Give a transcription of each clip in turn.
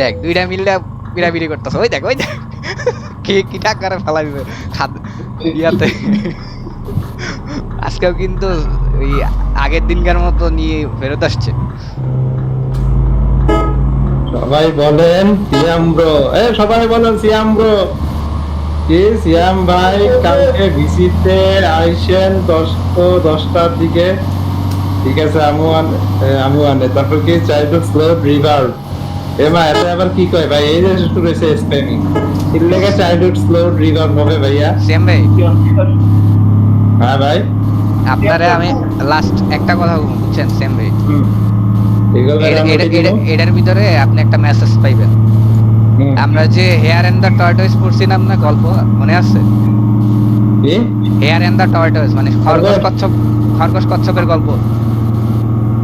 দেখ, দুইটা মিললে করতেছে। ওই দেখ ওই দেখ। কে কি খাদ ইয়াতে। আজকেও কিন্তু ওই আগের দিনকার মতো নিয়ে ফেরত আসছে। সবাই বলেন ব্রো। এ, সবাই বলেন, সিয়াম ব্রো। সিয়াম ভাই, কালকে ভিসিতে আইসেন দশ দশটার দিকে। ঠিক আছে আমু আন আমু আনে। তারপর কি চাইল্ডহুড স্লো রিভার এতে আবার কি কয় ভাই? এই যে শুরু হয়েছে স্প্যামিং এর লেগে চাইল্ডহুড স্লো রিভার হবে ভাইয়া। সেম ভাই। হ্যাঁ ভাই। আপনারে আমি লাস্ট একটা কথা বুঝছেন? সেম ভাই? এটার ভিতরে আপনি একটা মেসেজ পাইবেন। আমরা যে হেয়ার এন্ড দ্য টর্টয়েস পড়ছিলাম না গল্প মনে আছে? হেয়ার এন্ড দ্য টর্টয়েস মানে খরগোশ খরগোশ। কচ্ছপ খরগোশ কচ্ছপের গল্প।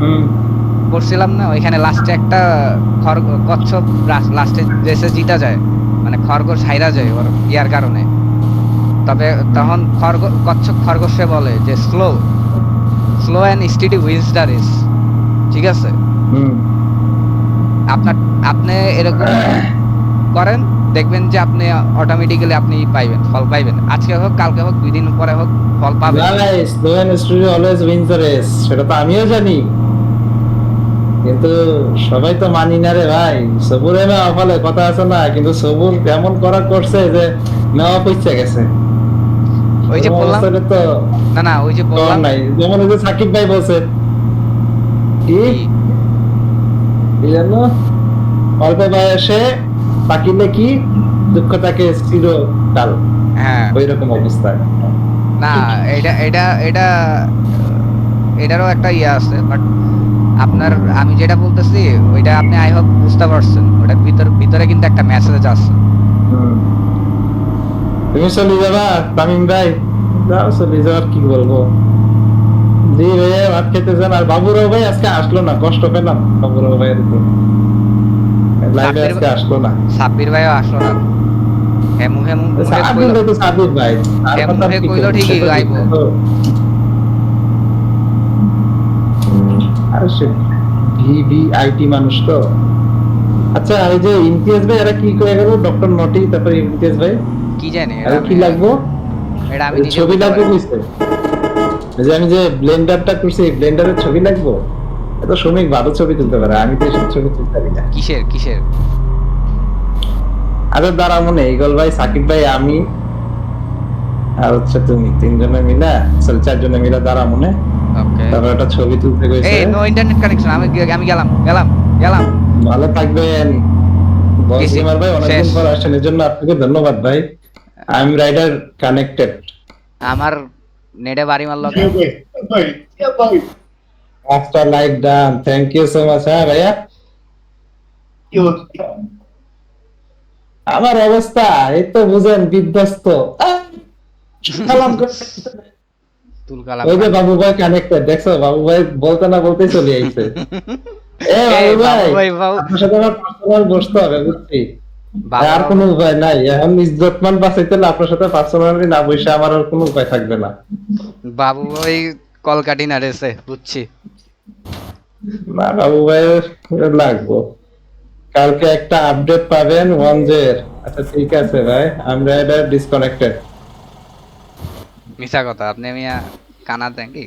হুম। পড়ছিলাম না ওইখানে লাস্টে একটা খরগ কচ্ছপ লাস্টে দেশে জিতা যায় মানে খরগোশ হাইরা যায় ওর ইয়ার কারণে। তবে তখন খরগ কচ্ছপ খরগোশে বলে যে slow slow and steady wins the race ঠিক আছে? আপনার আপনি এরকম করেন দেখবেন যে আপনি অটোমেটিক্যালি আপনি পাইবেন ফল পাইবেন। আজকে হোক কালকে হোক দুই দিন পরে হোক ফল পাবেন। না না slow and story always wins the race সেটা তো আমিও জানি। কিন্তু সবাই তো মানি না রে ভাই। সবুরে মেওয়া ফলে কথা আছে না কিন্তু সবুর এমন করা করছে যে মেওয়া পইচা গেছে। ওই যে বললাম তো না না ওই যে বললাম নাই। যেমন ওই যে সাকিব ভাই বলছে। কি? জানো অল্প বয়সে পাকিলে কি দুঃখ থাকে চিরকাল। হ্যাঁ। ওই রকম অবস্থায় না এটা এটা এটা এটারও একটা ইয়ে আছে বাট আপনার আমি যেটা বলতেছি ওইটা আপনি আই হোপ বুঝতে পারছেন। ওটার ভিতর ভিতরে কিন্তু একটা মেসেজ আছে। হুম। তুমি চলে যাবা তামিম ভাই। যাও চলে যাওয়ার কি বলব? জি ভাই ভাত খেতে যান আর বাবুরাও ভাই আজকে আসলো না কষ্ট পেলাম বাবুরাও ভাই লাইভে সাব্বির- আজকে আসলো না। সাব্বির ভাইও আসলো না। হেমু হেমু কইলো- ভাই তো সাবির ভাই। কি কইলো ঠিকই গাইবো। মানুষ তো। আচ্ছা যে ইমতিয়াজ ভাই এরা কি করে গেল? ডক্টর নটি তারপর ইমতিয়াজ ভাই। কি জানি? আর কি লাগবো? এটা আমি ছবি লাগবে বুঝতে। যে আমি যে ব্লেন্ডারটা করছি ব্লেন্ডারের ছবি লাগবো? এত শ্রমিক ভালো ছবি তুলতে পারে আমি তো এসব ছবি তুলতে পারি না। কিসের কিসের? আরে দাঁড়া মনে ইগল ভাই সাকিব ভাই আমি আর হচ্ছে তুমি তিনজনে মিলা চারজনে মিলা দাঁড়া মনে। ওকে তারপর একটা ছবি তুলতে গেছে। এই নো ইন্টারনেট কানেকশন আমি আমি গেলাম গেলাম গেলাম। ভালো থাকবেন। বস বেশি- গেমার ভাই অনেকদিন পর এর জন্য আপনাকে ধন্যবাদ ভাই। আই এম রাইডার কানেক্টেড আমার নেটে বাড়ি মারলো পাঁচটা like done thank you so much হ্যাঁ ভাইয়া? আমার অবস্থা এই তো বুঝেন বিধ্বস্ত! সালাম করে- তুল কালাম ওই যে বাবু ভাই কানেক্টেড দেখছ? বাবু ভাই বলতে না বলতেই চলে আইছে। এ বাবু ভাই ভাই, আপনার সাথে আমার পার্সোনাল বসতে হবে বুঝছি। আর কোনো উপায় নাই। এখন ইজ্জতমান বাঁচাইতে হলে আপনার সাথে পার্সোনালি না বসে আমার আর কোনো উপায় থাকবে না। বাবু ওই কলকাটি নাড়েছে বুঝছি। না বাবু ভাইয়ের লাগবো। কালকে একটা আপডেট পাবেন ওয়ান জের আচ্ছা ঠিক আছে ভাই আমরা এটা ডিসকানেক্টেড মিশা কথা আপনি আমি কানা দেন কি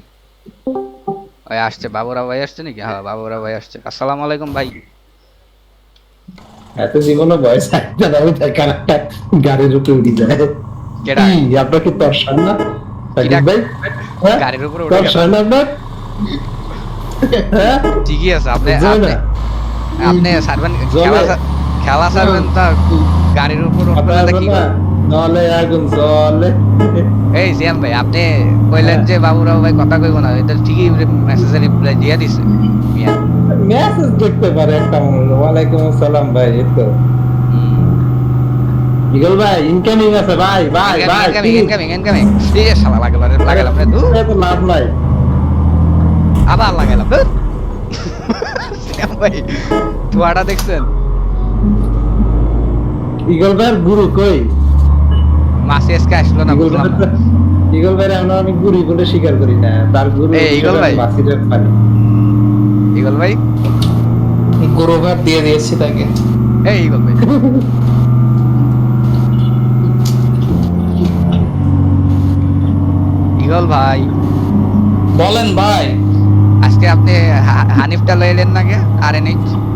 ওই আসছে বাবুরা ভাই আসছে নাকি হ্যাঁ বাবুরা ভাই আসছে আসসালামু আলাইকুম ভাই এত জীবনে বয়স একটা দাবি থাকে একটা গাড়ির উপরে উঠে যায় কেডা আপনার কি তরসান না ভাই হ্যাঁ? গাড়ির উপরে উঠে গেল। তরসান আপনার হ্যাঁ ঠিকই আছে আপনি আপনি। আপনি সারবেন জলে। খেলা খেলা সারবেন তা গাড়ির উপর উঠবেন কি? নলে আগুন জলে এই জিয়াম ভাই আপনি কইলেন যে বাবুরাও ভাই কথা কইব না এটা ঠিকই মেসেজে রিপ্লাই দিয়ে দিছে। মেসেজ দেখতে পারে একটা মানুষ ওয়ালাইকুম আসসালাম ভাই এই তো। ইগল ভাই ইনকামিং আছে ভাই ভাই ভাই ইনকামিং ইনকামিং ইনকামিং এই শালা লাগালাম লাগালাম রে দু এত লাভ নাই। আবার লাগালাম। ভাই দেখছেন? ইগল ভাইয়ের গুরু কই? মাসি আজকে আসলো না ইগল বুঝলাম ভাই ইগল ভাই আমরা আমি গুরি বলে স্বীকার করি না। তার গুরু এই, ইগল ভাই। পানি। ইগল ভাই? গুরুভার দিয়ে দিয়েছি তাকে। এই ইগল ভাই। ইগল ভাই। বলেন ভাই। আজকে আপনি হানিফটা লইলেন না কে আর এন ইচ্ছা ভাইডা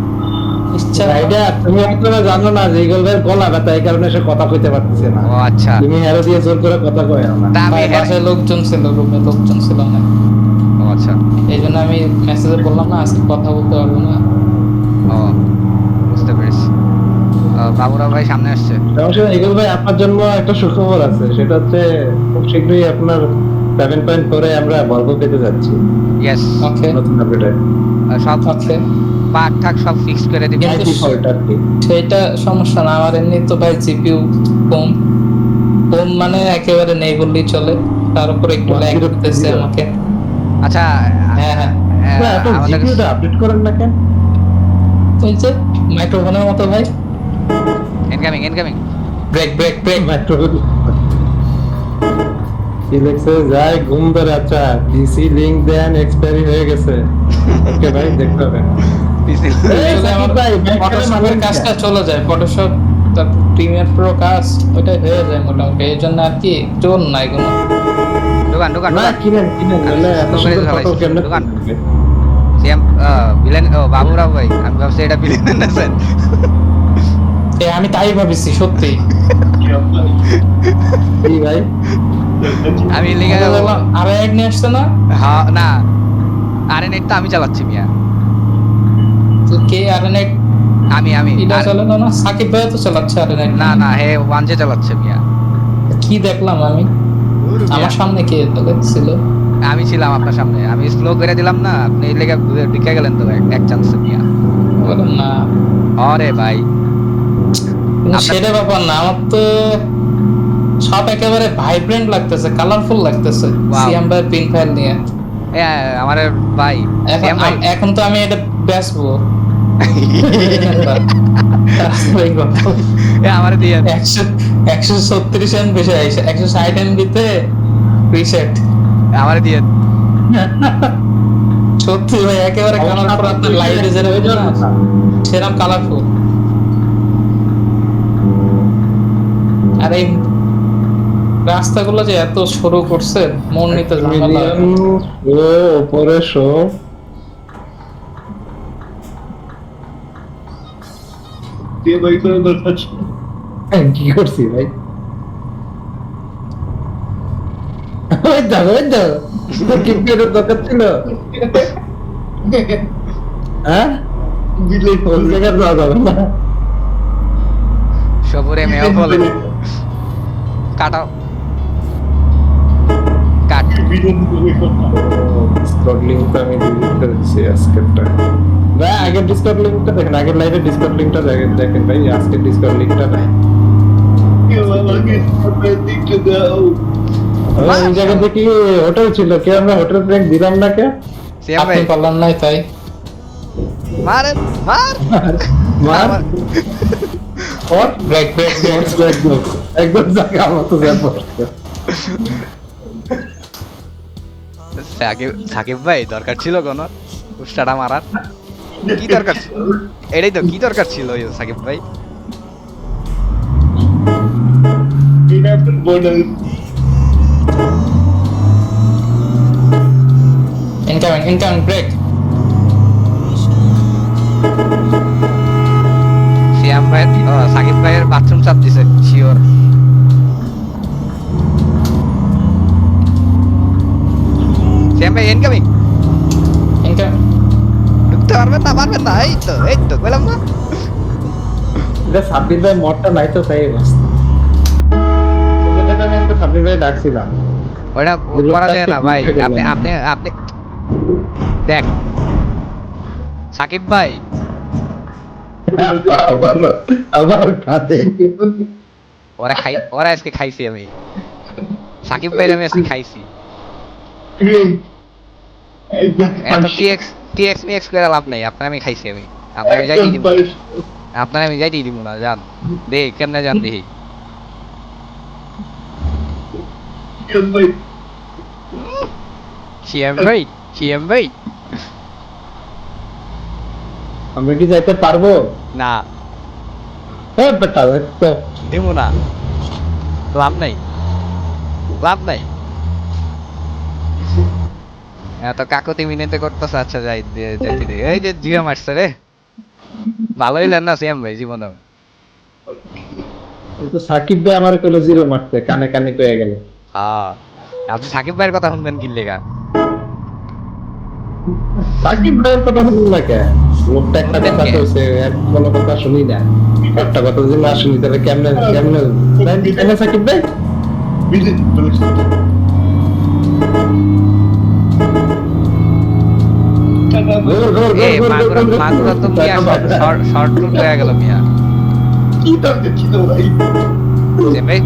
তুমি জানো না যে গলা ব্যথা এই কারণে সে কথা কইতে পারতেছে না। ও আচ্ছা। তুমি হেরো দিয়ে জোর করে কথা কয় না। আমি ভাই হ্যাঁ- বাসায় লোকজন ছিল রুমে লোকজন ছিল না ও আচ্ছা। এই জন্য আমি মেসেজে বললাম না আজকে কথা বলতে পারব না। ও বুঝতে পেরেছি। ও, ভাই সামনে আসছে। সমস্যা ইগল ভাই আপনার জন্য একটা সুখবর আছে। সেটা হচ্ছে খুব শীঘ্রই আপনার সেভেন পয়েন্ট ফোরে আমরা বর্গ পেতে যাচ্ছি। ইয়েস ওকে নতুন আপডেটে সব ওকে ঠাক সব ফিক্স করে সেটা সমস্যা না আমার এমনি তো ভাই জিপিইউ কম কম মানে একেবারে নেই বললেই চলে। তার উপর একটু ল্যাগ করতেছে আমাকে। আচ্ছা হ্যাঁ হ্যাঁ। জিপিউটা আপডেট করেন না কেন? ওই যে মাইক্রোফোনের মতো ভাই। Incoming incoming break break break microphone লেখছে যায় ঘুম ধরে আচ্ছা। ডিসি লিংক দেন এক্সপায়ারি হয়ে গেছে। ওকে ভাই দেখতে হবে। ফটোশপের কাজটা চলে যায় ফটোশপ তারপর প্রিমিয়ার প্রো কাজ হয়ে যায় মোটামুটি। এই জন্য আর কি জোর নাই কোনো। দোকান দোকান না দোকান। কিনেন কিনেন। সিএম বিলেন বাবুরাও ভাই আমি ভাবছি এটা বিলেন না স্যার। আমি তাই ভাবিছি সত্যি। ভাই? আমি লিখে আর এক নিয়ে আসছে না? হ্যাঁ না। আরে নেট তো আমি চালাচ্ছি মিয়া। কে আর এক আমি আমি। এটা আর- না সাকিব ভাই তো চালাচ্ছে আর এক না না হে ওয়ান জে চালাচ্ছে মিয়া। কি দেখলাম আমি? আমার সামনে কে ছিল আমি ছিলাম আপনার সামনে। আমি স্লো করে দিলাম না আপনি লেগে ঢুকে গেলেন তো এক- চান্স মিয়া। বললাম না। আরে ভাই। সেটা ব্যাপার না আমার তো সব একেবারে ভাইব্রেন্ট লাগতেছে কালারফুল লাগতেছে. সিএম ভাই পিন ফাইল নিয়ে। আমার ভাই এখন তো আমি এটা বেচবো। এ আমার দিয়ে একশো একশো ছত্রিশ এম একশো ষাট এম রিসেট আমার দিয়ে সত্যি ভাই একেবারে কালারফুল আপনার লাইটে যেরকম সেরকম কালারফুল আর এই রাস্তাগুলো যে এত সরু করছে মন নিতে ঝামেলা। মিলিয়ন ও উপরে শো কি করছি ভাই? ওই তো ওই তো। কি পেরোর দরকার ছিল? হ্যাঁ? ওই জায়গায় যাওয়া যাবে না। সবুরে মেয়ে বলে। কাটাও। কাট। ডিসকর্ড লিংকটা আমি ডিলিট করে আজকেরটা ভাই আগের ডিসকর্ড লিংকটা দেখেন আগের লাইভে ডিসকর্ড লিংকটা দেখেন দেখেন ভাই আজকের ডিসকর্ড লিংকটা নাই ওই জায়গাতে কি হোটেল ছিল কে আমরা হোটেল ব্রেক দিলাম না কে? ভাই। পারলাম নাই তাই। মার মার। और ব্রেক ব্রেক একদম একদম জায়গা মতো যাব সাকিব সাকিব ভাই দরকার ছিল কোন? উস্টাটা মারার কি দরকার এটাই তো কি দরকার ছিল সাকিব ভাই? ইনকামিং ইনকামিং ব্রেক সিয়াম ভাই সাকিব ভাইয়ের বাথরুম চাপ দিছে শিওর সিয়াম ভাই ইনকামিং পারবেন না পারবেন না এই তো এই তো বললাম না। এটা সাব্বির ভাই মদটা নাই তো তাই অবস্থা। আমি একটা সাব্বির ভাই ডাকছিলাম। ওটা এগুলো করা যায় না ভাই। আপনি আপনি আপনি দেখ। সাকিব ভাই। আবার আবার খাতে ওরা খাই ওরা আজকে খাইছি আমি। সাকিব ভাই আমি আজকে খাইছি। এত টিএক্স টিএক্স মিএক্স করে লাভ নাই আপনার আমি খাইছি আমি। আপনার আমি যাই দিব আপনার আমি যাই দিব না যান। দে কেমনে যান দেখি। সিএম ভাই। সিএম ভাই আমরা কি যাইতে পারব? না। এ বেটা দিব না। লাভ নাই। লাভ নাই। এত কাকতি মিনিতে করতেছে? আচ্ছা যাই যাইতে দে। এই যে জিয়া মারছে রে। ভালো হইলেন না সিএম ভাই জীবনে? কিন্তু সাকিব ভাই আমার কইলো জিরো মারতে কানে কানে কয়ে গেল। হ্যাঁ আপনি সাকিব ভাইয়ের কথা শুনবেন কি লেগা? সাকিব ভাইয়ের কথা শুনুন না কে? লোকটা একটা কথা? কইছে এক কোনো কথা শুনি না। একটা কথা যদি না শুনি তাহলে কেমনে কেমনে সাকিব ভাই? এই মাগুরা তো মিয়া শর্ট রুট হয়ে গেল মিয়া। সিএম ভাই?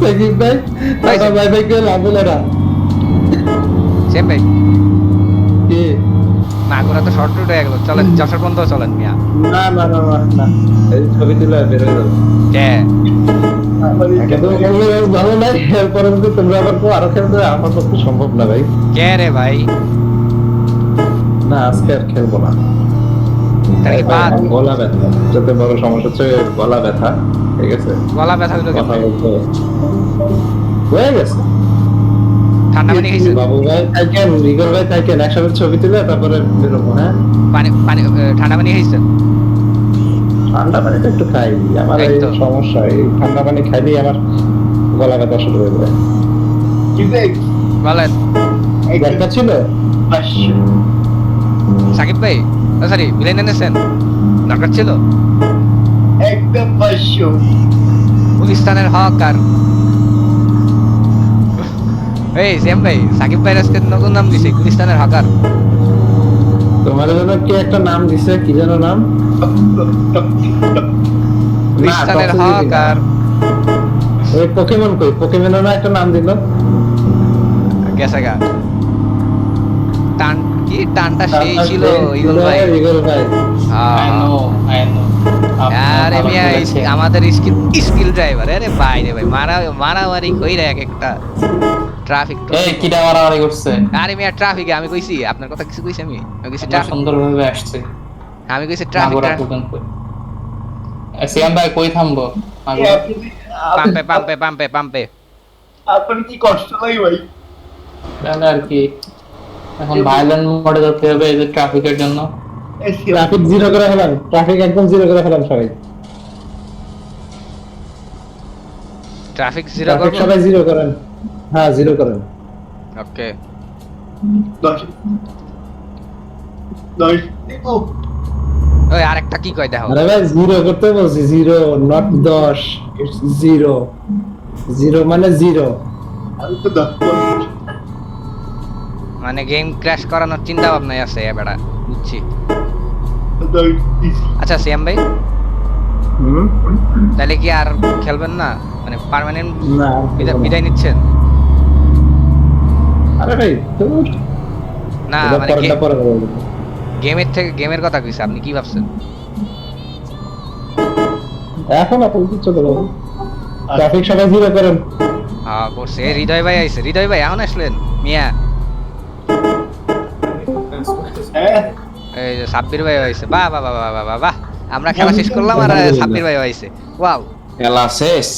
সাকিব ভাই। টাটা বাই বাই করে লাভ হলো? না সিএম ভাই। কি? মাগুরা তো শর্ট রুট হয়ে গেল। চলেন যশোর বন্ধ চলেন মিয়া। না না না না, এই ছবি তুলে বের হয়ে কে? ভালো নাই এরপরে তোমরা আবার কেউ আরও খেলতে আমার পক্ষে সম্ভব না ভাই। কে রে ভাই? না আজকে আর খেলব না। কি গলা ব্যথা। যাতে বড় সমস্যা হচ্ছে গলা ব্যথা ঠিক আছে? গলা ব্যথা কথা বলতে হয়ে গেছে। ঠান্ডা পানি খাইছেন বাবু ভাই থাকেন রিগল ভাই থাকেন একসাথে ছবি তুলে তারপরে বেরোবো হ্যাঁ? পানি পানি ঠান্ডা পানি খাইছেন ঠান্ডা পানি তো একটু খাই। আমার এই এই সমস্যা এই ঠান্ডা পানি খাইলেই আমার গলা ব্যথা শুরু হয়ে যায়। বলেন। দরকার ছিল? সাকিব ভাই সরি বিলাই এনেছেন দরকার ছিল? একদম পাঁচশো গুলিস্তানের হক আর এই সেম ভাই সাকিব ভাই আজকে নতুন নাম দিছে গুলিস্তানের হকার তোমার জন্য কি একটা নাম দিছে? কি যেন নাম? গুলিস্তানের টপসে দিবি হক না। আর ওই পোকেমন কই? পোকেমনের না একটা নাম দিল। গেছে গা। টান কি? টানটা সেই ছিল ইগল ভাই। ইগল ভাই। আই নো আই নো আরে মিয়া আমাদের স্কিল স্কিল ড্রাইভার আরে ভাই রে ভাই মারা মারামারি কইরা এক একটা ট্রাফিক এই কিটা মারামারি করছে? আরে মিয়া ট্রাফিকে আমি কইছি আপনার কথা কিছু কইছি আমি? আমি কইছি ট্রাফিক সুন্দরভাবে আসছে। আমি কইছি ট্রাফিক সিয়াম ভাই কই থামবো? পাম্পে পাম্পে পাম্পে পাম্পে। আপনার কি কষ্ট লাগে ভাই? তাহলে আর কি। এখন ভাইলেন্ট মোডে যেতে হবে এই যে ট্রাফিকের জন্য। ট্রাফিক জিরো করে ফেলাম ট্রাফিক একদম জিরো করে ফেলাম সবাই। ট্রাফিক জিরো করব সবাই জিরো করেন। হ্যাঁ জিরো করেন। ওকে। দশ। দশ। দেখো। ওই আরেকটা কি কয় দেখো। আরে ভাই জিরো করতে বলছি জিরো নট দশ জিরো জিরো মানে জিরো আমি তো দশ করছি। মানে গেম ক্র্যাশ করানোর চিন্তা ভাবনাই আছে এবারে বুঝছি। আচ্ছা সিয়াম ভাই? তাহলে কি আর খেলবেন না? মানে পার্মানেন্ট না বিদায় নিচ্ছেন? আরে ভাই না মানে গেমের থেকে গেমের কথা কইছে আপনি কি ভাবছেন? এখন আপনি কি চলে যাব ট্রাফিক সবাই জিরো করেন। হ্যাঁ করছে হৃদয় ভাই আইছে। হৃদয় ভাই এখন আসলেন? মিয়া। এই যে সাব্বির ভাই হয়েছে। বাহ বাহ বাহ বাহ বাহ বাহ আমরা খেলা শেষ করলাম আর সাব্বির ভাই হয়েছে। ওয়াও। খেলা শেষ।